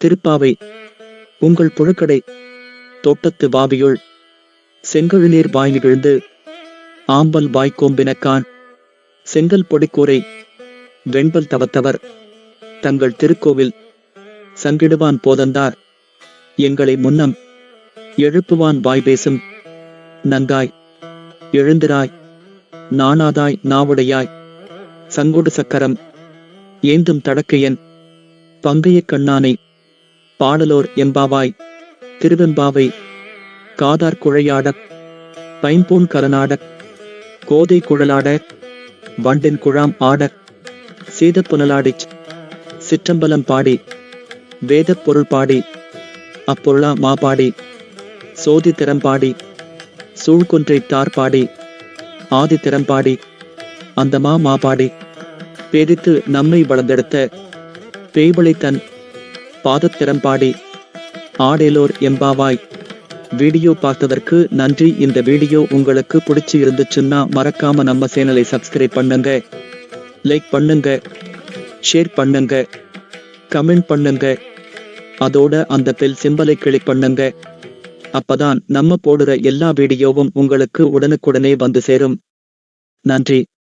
திருப்பாவை உங்கள் புழக்கடை தோட்டத்து வாவியுள் செங்கழுநீர் வாய் நிகழ்ந்து ஆம்பல் வாய்க்கோம்பினக்கான் செங்கல் பொடிக்கூரை வெண்பல் தவத்தவர் தங்கள் திருக்கோவில் சங்கிடுவான் போதந்தார் எங்களை முன்னம் எழுப்புவான் வாய் பேசும் நங்காய் எழுந்திராய் நாணாதாய் நாவுடையாய் சங்கொடு சக்கரம் ஏந்தும் தடக்கையன் பங்கைய கண்ணானை பாடலோர் எம்பாவாய் திருவெம்பாவை காதார் குழையாட பைம்பூன் கரநாட கோதை குழலாட வண்டின் குழாம் ஆட சீதப்புனலாடிச் சிற்றம்பலம் பாடி வேதப் பொருள் பாடி அப்பொருளா மாபாடி சோதி திறம்பாடி சூழ்குன்றை தார் பாடி ஆதி திறம்பாடி அந்த மா மாபாடி பேதித்து நம்மை வளர்ந்தெடுத்த பேய்வழி தன் பாதத்திறம்பாடி. ஆடேலோர் எம்பாவாய். வீடியோ பார்த்ததற்கு நன்றி. இந்த வீடியோ உங்களுக்கு பிடிச்சி இருந்துச்சுன்னா மறக்காம நம்ம சேனலை சப்ஸ்கிரைப் பண்ணுங்க. லைக் பண்ணுங்க. ஷேர் பண்ணுங்க. கமெண்ட் பண்ணுங்க. அதோட அந்த பெல் சிம்பலை கிளிக் பண்ணுங்க. அப்பதான் நம்ம போடுற எல்லா வீடியோவும் உங்களுக்கு உடனுக்குடனே வந்து சேரும். நன்றி.